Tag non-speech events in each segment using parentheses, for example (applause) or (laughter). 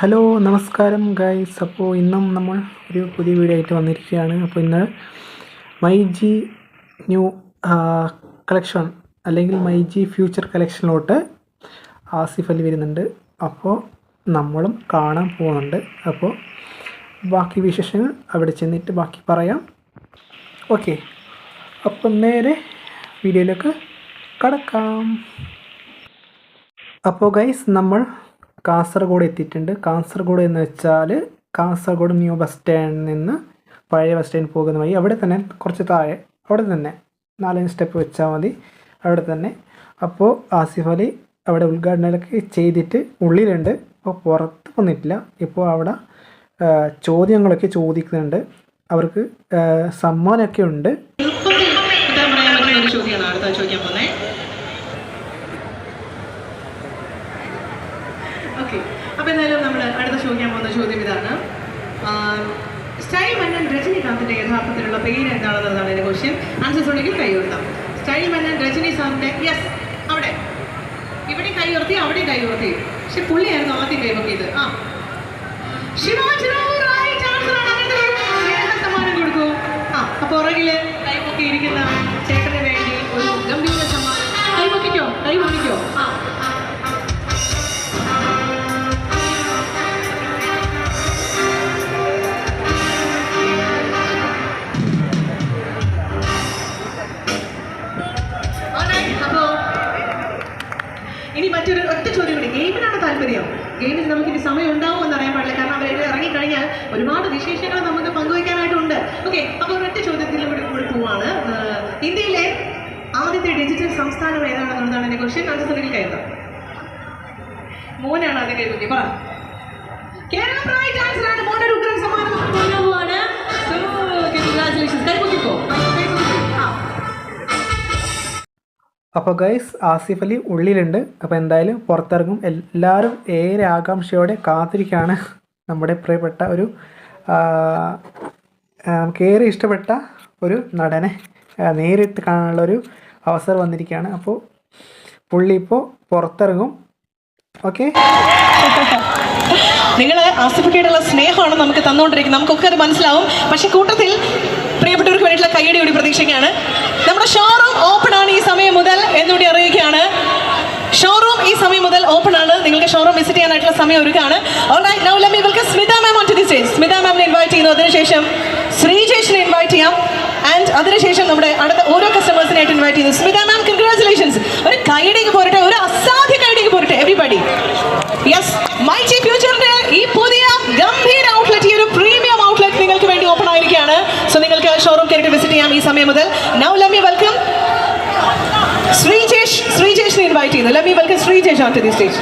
Hello നമസ്കാരം guys. അപ്പോൾ ഇന്നും നമ്മൾ ഒരു പുതിയ വീഡിയോ ആയിട്ട് വന്നിരിക്കുകയാണ്. അപ്പോൾ ഇന്ന് മൈ ജി ന്യൂ കളക്ഷൻ അല്ലെങ്കിൽ മൈ ജി ഫ്യൂച്ചർ കളക്ഷനിലോട്ട് ആസിഫ് അലി വരുന്നുണ്ട്. അപ്പോൾ നമ്മളും കാണാൻ പോകുന്നുണ്ട്. അപ്പോൾ ബാക്കി വിശേഷങ്ങൾ അവിടെ ചെന്നിട്ട് ബാക്കി പറയാം. ഓക്കെ. അപ്പം നേരെ വീഡിയോയിലേക്ക് കടക്കാം. അപ്പോൾ ഗൈസ് നമ്മൾ കാസർഗോഡ് എത്തിയിട്ടുണ്ട്. കാസർഗോഡ് എന്ന് വെച്ചാൽ കാസർഗോഡ് ന്യൂ ബസ് സ്റ്റാൻഡിൽ നിന്ന് പഴയ ബസ് സ്റ്റാൻഡ് പോകുന്ന വഴി അവിടെ തന്നെ കുറച്ച് താഴെ അവിടെ തന്നെ നാലഞ്ച് സ്റ്റെപ്പ് വെച്ചാൽ മതി. അവിടെ തന്നെ. അപ്പോൾ ആസിഫ് അലി അവിടെ ഉദ്ഘാടനമൊക്കെ ചെയ്തിട്ട് ഉള്ളിലുണ്ട്. അപ്പോൾ പുറത്ത് വന്നിട്ടില്ല. ഇപ്പോൾ അവിടെ ചോദ്യങ്ങളൊക്കെ ചോദിക്കുന്നുണ്ട്. അവർക്ക് സമ്മാനമൊക്കെ ഉണ്ട്. ചോദിക്കാൻ പോകുന്നത് ഓക്കെ അപ്പൊ എന്തായാലും നമ്മൾ അടുത്ത ചോദിക്കാൻ പോകുന്ന ചോദ്യം ഇതാണ്. സ്റ്റൈൽ മന്നൻ രജനികാന്തിന്റെ യഥാർത്ഥത്തിലുള്ള പേര് എന്താണെന്നതാണ് എന്റെ ക്വസ്റ്റ്യൻ ആൻസർ ഉണ്ടെങ്കിൽ കൈ ഉയർത്താം. സ്റ്റൈൽ മന്നൻ രജനി സാറിന്റെ യെസ് അവിടെ. ഇവിടെ കൈ ഉയർത്തി അവിടെ കൈ ഉയർത്തി. പക്ഷെ പുള്ളിയായിരുന്നു ആദ്യം കൈവക്കിയത് ഇനി മറ്റൊരു ഒറ്റ ചോദ്യം കൂടി. ഗെയിമിനാണ് താല്പര്യം. ഗെയിമിൽ നമുക്ക് ഇനി സമയം ഉണ്ടാവും എന്ന് അറിയാൻ പാടില്ല. കാരണം അവർ ഇറങ്ങിക്കഴിഞ്ഞാൽ ഒരുപാട് വിശേഷങ്ങൾ നമുക്ക് പങ്കുവയ്ക്കാനായിട്ടുണ്ട്. ഓക്കെ അപ്പോൾ ഒരൊറ്റ ചോദ്യത്തിൽ കൂടി കൂടി പോവാണ്. ഇന്ത്യയിലെ ആദ്യത്തെ ഡിജിറ്റൽ സംസ്ഥാനം ഏതാണെന്നുള്ളതാണ് എന്റെ ക്വസ്റ്റ്യൻ ആൻസറിൽ കയറുന്നത് മോനാണ് ആദ്യം കൈവക്കി പറ. കേരളം റൈറ്റ് ആണ്. മോനൊരു അപ്പോൾ ഗൈസ് ആസിഫ് അലി ഉള്ളിലുണ്ട്. അപ്പോൾ എന്തായാലും പുറത്തിറങ്ങും. എല്ലാവരും ഏറെ ആകാംക്ഷയോടെ കാത്തിരിക്കുകയാണ് നമ്മുടെ പ്രിയപ്പെട്ട ഒരു നമുക്ക് ഏറെ ഇഷ്ടപ്പെട്ട ഒരു നടനെ നേരിട്ട് കാണാനുള്ള ഒരു അവസരം വന്നിരിക്കുകയാണ്. അപ്പോൾ പുള്ളി ഇപ്പോൾ പുറത്തിറങ്ങും. ഓക്കെ നിങ്ങൾ ആസിഫിക്കയുടെ സ്നേഹമാണ് നമുക്ക് തന്നുകൊണ്ടിരിക്കുന്നത്. നമുക്കൊക്കെ അത് മനസ്സിലാവും. പക്ഷെ കൂട്ടത്തിൽ പ്രിയപ്പെട്ടവർക്ക് വേണ്ടിയിട്ടുള്ള കൈയടി കൂടി പ്രതീക്ഷിക്കുകയാണ്. നമ്മുടെ ഷോറൂം ഓപ്പൺ ആണ് ഈ സമയം മുതൽ എന്നുകൂടി അറിയിക്കുകയാണ്. ഷോറൂം ഈ സമയം മുതൽ ഓപ്പൺ ആണ്. നിങ്ങൾക്ക് ഷോറൂം വിസിറ്റ് ചെയ്യാനായിട്ടുള്ള സമയം ഒരുക്കാണ്. സ്മിത മാമിനെ ഇൻവൈറ്റ് ചെയ്യുന്നു. അതിനുശേഷം ശ്രീജേഷിനെ ഇൻവൈറ്റ് ചെയ്യാം. ആൻഡ് അതിനുശേഷം നമ്മുടെ അടുത്ത ഓരോ കസ്റ്റമേഴ്സിനായിട്ട് ഇൻവൈറ്റ് ചെയ്യുന്നു. സ്മിത മാം കൺഗ്രാചുലേഷൻസ് ഒരു കൈഡിക്ക് പോരട്ടെ ഒരു അസാധ്യ കൈഡിക്ക് പോരട്ടെ എവറിബഡി യെസ് മൈ ജി ഫ്യൂച്ചറിന്റെ ഈ പുതിയ ഗംഭീര ഔട്ട്ലെറ്റ് ഈ ഒരു പ്രീമിയം ഔട്ട്ലെറ്റ് നിങ്ങൾക്ക് വേണ്ടി ഓപ്പൺ ആയിരിക്കുകയാണ് സോ നിങ്ങൾക്ക് ഷോറൂം കയറിയിട്ട് വിസിറ്റ് ചെയ്യാം ഈ സമയം മുതൽ now let me welcome Sreejesh ശ്രീജേഷിനെ invite ചെയ്യുന്നു welcome on to the stage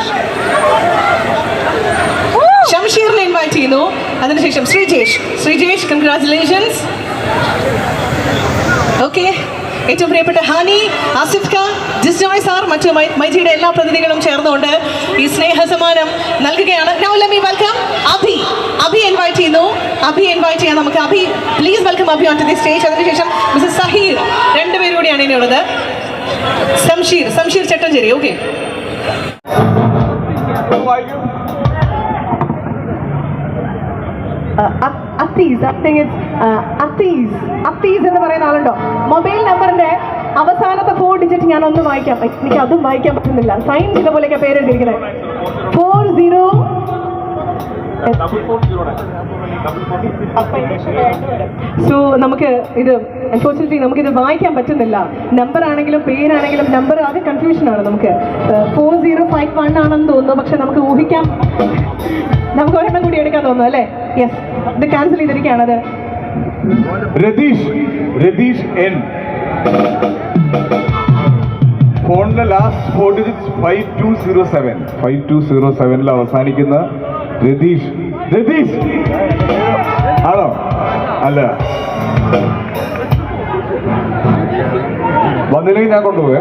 invite ചെയ്യുന്നു. അതിനുശേഷം ശ്രീജേഷ്. ശ്രീജേഷ് കൺഗ്രാചുലേഷൻസ് ഓക്കെ ഏറ്റവും പ്രിയപ്പെട്ട ഹാനി ആസിഫ് ഖാൻ ജിസ് ജോയ് സാർ മറ്റു മൈജിയുടെ എല്ലാ പ്രതിനിധികളും ചേർന്നുകൊണ്ട് ഈ സ്നേഹ സമ്മാനം നൽകുകയാണ് me welcome Abhi. Abhi invite ചെയ്യുന്നു. അഭി ഇൻവൈറ്റ് ചെയ്യാം നമുക്ക് Abhi please welcome Abhi on to the stage അതിനുശേഷം മിസ്സസ് സഹീർ രണ്ടുപേരും കൂടിയാണ് ഇനിയുള്ളത് സംഷീർ സംഷീർ ചട്ടഞ്ചേരി. ഓക്കെ അത്തീസ് അത്തീസ് അത്തീസ് എന്ന് പറയുന്ന ആളുണ്ടോ? മൊബൈൽ നമ്പറിന്റെ അവസാനത്തെ ഫോർ ഡിജിറ്റ് ഞാൻ ഒന്ന് വായിക്കാം എനിക്ക് അതും വായിക്കാൻ പറ്റുന്നില്ല. സൈൻ ചെയ്ത പോലെയൊക്കെ പേരെഴുതിയിരിക്കുന്നത് ഫോർ സീറോ സോ നമുക്ക് ഇത് അൺഫോർച്ചുനേറ്റ്ലി നമുക്കിത് വായിക്കാൻ പറ്റുന്നില്ല. നമ്പർ ആണെങ്കിലും പേരാണെങ്കിലും നമ്പർ ആകെ കൺഫ്യൂഷൻ ആണ് നമുക്ക്. ഫോർ ഫൈവ് വൺ ആണെന്ന് തോന്നുന്നു. പക്ഷെ നമുക്ക് ഊഹിക്കാം. നമുക്ക് ഒരെണ്ണം കൂടി എടുക്കാൻ തോന്നുന്നു അല്ലേ? യെസ് ഇത് ക്യാൻസൽ ചെയ്തിരിക്കുകയാണ് അത്. രതീഷ് രതീഷ് എൻ ഫോണിലെ last four digit five two zero seven five two zero സെവനിൽ അവസാനിക്കുന്ന രതീഷ്. രതീഷ്! ആണോ? അല്ല. വന്നില്ലെങ്കിൽ ഞാൻ കൊണ്ടുപോയേ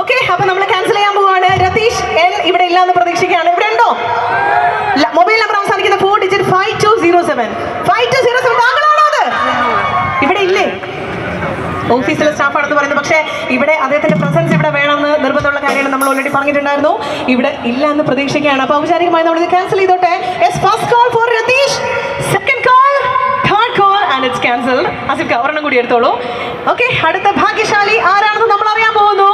ഓക്കെ അപ്പൊ നമ്മൾ ക്യാൻസൽ ചെയ്യാൻ പോവാണ്. രതീഷ് എൽ ഇവിടെ ഇല്ലാന്ന് പ്രതീക്ഷിക്കുകയാണ്. ഇവിടെ ഉണ്ടോ? മൊബൈൽ നമ്പർ അവസാനിക്കുന്ന four digit five two zero ഇവിടെ ഇല്ലേ? ഓഫീസിലെ സ്റ്റാഫാണെന്ന് പറയുന്നത് പക്ഷേ ഇവിടെ അദ്ദേഹത്തിന്റെ ഇവിടെ കാര്യമാണ് നമ്മൾ ഓൾറെഡി പറഞ്ഞിട്ടുണ്ടായിരുന്നു. ഇവിടെ ഇല്ല എന്ന് പ്രതീക്ഷിക്കുകയാണ്. അപ്പൊ ഔപചാരികമായി ഇത് ക്യാൻസൽ ചെയ്തോട്ടെ. First call for Ratheesh second call call and it's ഒരെണ്ണം കൂടി എടുത്തോളൂ. ഓക്കെ അടുത്ത ഭാഗ്യശാലി ആരാണെന്ന് നമ്മൾ അറിയാൻ പോകുന്നു?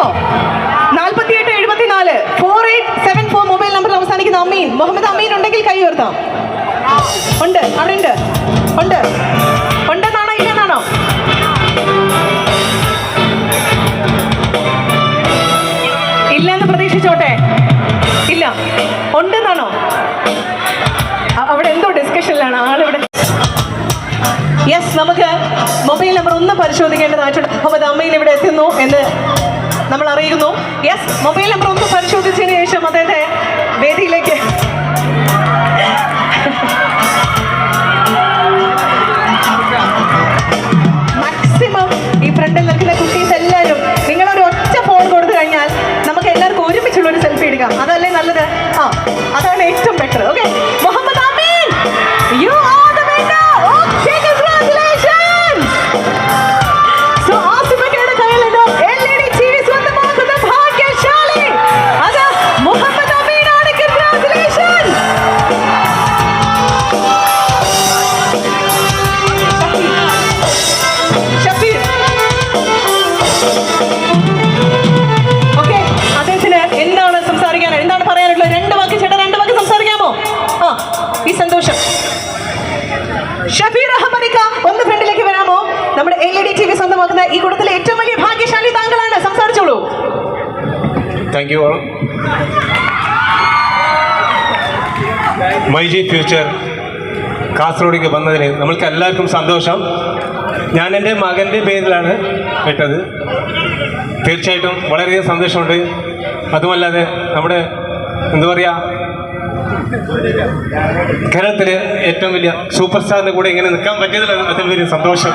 ഉണ്ടോ? നാൽപ്പത്തി എട്ട് എഴുപത്തിനാല് four eight seven four mobile നമ്പറിൽ അവസാനിക്കുന്ന അമ്മീൻ മുഹമ്മദ് അമ്മീൻ ഉണ്ടെങ്കിൽ കൈ ഉയർത്താം. ഉണ്ട്. അവിടെ ഉണ്ട്. ഉണ്ട്. ഉണ്ടെന്നാണോ ഇല്ലെന്നാണോ? ഇല്ലെന്ന് പ്രതീക്ഷിച്ചോട്ടെ. ഇല്ല. ഉണ്ടെന്നാണോ? അവിടെ എന്തോ ഡിസ്കഷനിലാണ് ആളിവിടെ. യെസ് നമുക്ക് മൊബൈൽ നമ്പർ ഒന്ന് പരിശോധിക്കേണ്ടതായിട്ടുണ്ട്. മുഹമ്മദ് അമ്മയിൽ ഇവിടെ എത്തുന്നു എന്ന് നമ്മൾ അറിയിക്കുന്നു. യെസ് മൊബൈൽ നമ്പർ ഒന്ന് പരിശോധിച്ചതിന് ശേഷം അദ്ദേഹത്തെ വേദിയിലേക്ക് ഈ കൂട്ടത്തിലെ ഏറ്റവും വലിയ ഭാഗ്യശാലി താങ്കളാണ്. സംസാരിച്ചോളൂ. Thank you my G future കാസർഗോഡേക്ക് വന്നതിന് നമ്മൾക്ക് എല്ലാവർക്കും സന്തോഷം. ഞാൻ എന്റെ മകന്റെ പേരിലാണ് ഇട്ടത് തീർച്ചയായിട്ടും വളരെയധികം സന്തോഷമുണ്ട്. അതുമല്ലാതെ നമ്മുടെ എന്താ പറയുക കേരളത്തിലെ ഏറ്റവും വലിയ സൂപ്പർ സ്റ്റാറിന്റെ കൂടെ ഇങ്ങനെ നിൽക്കാൻ പറ്റിയതിൽ അതിൽ വലിയ സന്തോഷം.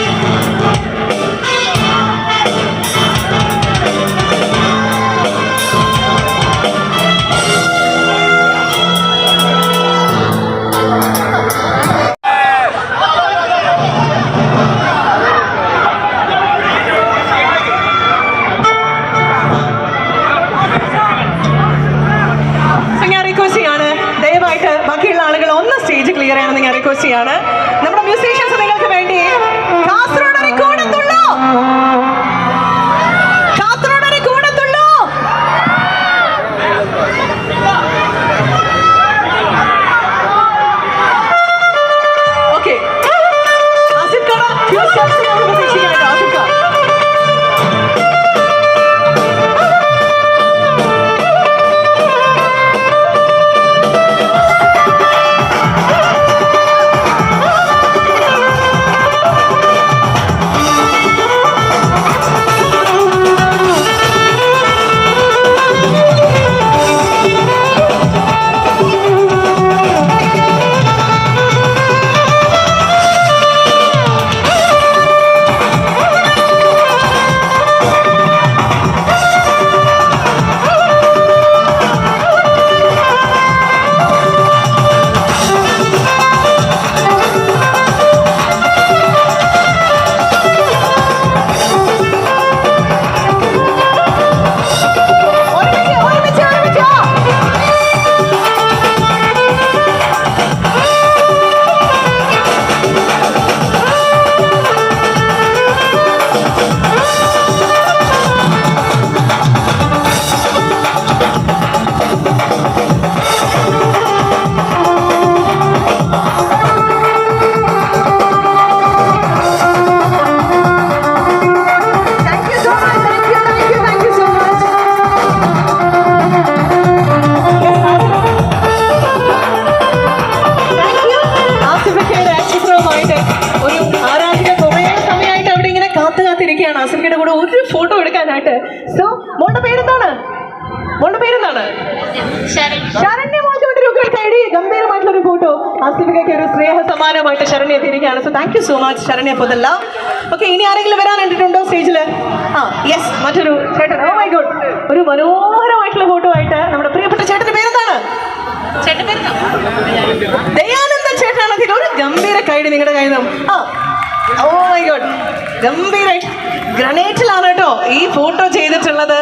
നമ്മുടെ ആസിഫികയ്ക്ക് ഒരു സ്നേഹ സമ്മാനമായിട്ട് ശരണ്യ എത്തിയിരിക്കുകയാണ് so thank you so much Saranya പൊതല്ല okay ഇനി ആരെങ്കിലും വരാൻ കണ്ടിട്ടുണ്ടോ സ്റ്റേജിൽ ആ യെസ് മറ്റൊരു ചേട്ടൻ. ഓ മൈ ഗോഡ് ഒരു മനോഹരമായിട്ടുള്ള ഫോട്ടോ ആയിട്ട് നമ്മുടെ പ്രിയപ്പെട്ട ചേട്ടന്റെ പേരെന്താണ്? ചേട്ടൻ ദയാനന്ദ ചേട്ടനാണ് അതിൽ. ഒരു ഗംഭീര കൈഡ് നിങ്ങളുടെ കയ്യിൽ നിന്നും. ആ ഓ മൈ ഗോഡ് ഗംഭീരായിട്ട് ഗ്രനേറ്റിലാണ് കേട്ടോ ഈ ഫോട്ടോ ചെയ്തിട്ടുള്ളത്.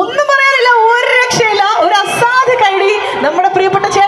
ഒന്നും പറയാനില്ല ഒരു രക്ഷയില്ല. ഒരു അസാധ്യ കൈഡി നമ്മുടെ പ്രിയപ്പെട്ട കൊടുത്തേ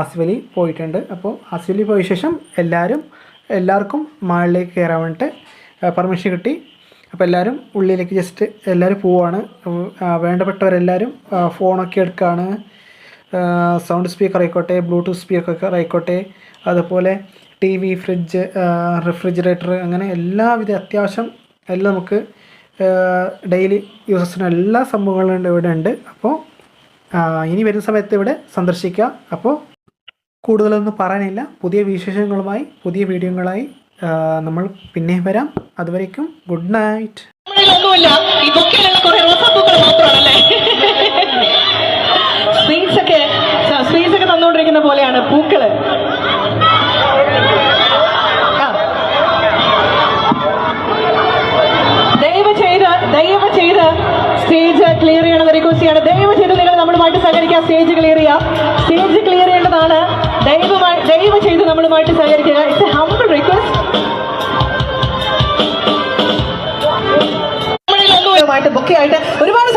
Asif പോയിട്ടുണ്ട്. അപ്പോൾ ആസിഫ് പോയ ശേഷം എല്ലാവരും എല്ലാവർക്കും മാളിലേക്ക് കയറാൻ വേണ്ടിയിട്ട് പെർമിഷൻ കിട്ടി. അപ്പോൾ എല്ലാവരും ഉള്ളിലേക്ക് ജസ്റ്റ് എല്ലാവരും പോവാണ്. വേണ്ടപ്പെട്ടവരെല്ലാവരും ഫോണൊക്കെ എടുക്കുകയാണ് സൗണ്ട് സ്പീക്കർ ആയിക്കോട്ടെ ബ്ലൂടൂത്ത് സ്പീക്കർ ആയിക്കോട്ടെ അതുപോലെ ടി വി ഫ്രിഡ്ജ് റെഫ്രിജറേറ്റർ അങ്ങനെ എല്ലാവിധ അത്യാവശ്യം എല്ലാം നമുക്ക് ഡെയിലി യൂസസിന് എല്ലാ സംഭവങ്ങളും ഇവിടെ ഉണ്ട്. അപ്പോൾ ഇനി വരുന്ന സമയത്ത് ഇവിടെ സന്ദർശിക്കുക അപ്പോൾ കൂടുതലൊന്നും പറയാനില്ല. പുതിയ വിശേഷങ്ങളുമായി പുതിയ വീഡിയോകളായി നമ്മൾ പിന്നെ വരാം. അതുവരേക്കും ഗുഡ് നൈറ്റ്. സ്വീറ്റ്സ് (laughs) ഒക്കെ സ്വീറ്റ്സ് ഒക്കെ തന്നുകൊണ്ടിരിക്കുന്ന പോലെയാണ് പൂക്കൾ. സഹകരിക്കുക സ്റ്റേജ് ക്ലിയർ ചെയ്യാം. സ്റ്റേജ് ക്ലിയർ ചെയ്യേണ്ടതാണ്. ദൈവമായി ദൈവം ചെയ്ത് നമ്മളുമായിട്ട് സഹകരിക്കുക. It's a humble request book ആയിട്ട് ഒരുപാട്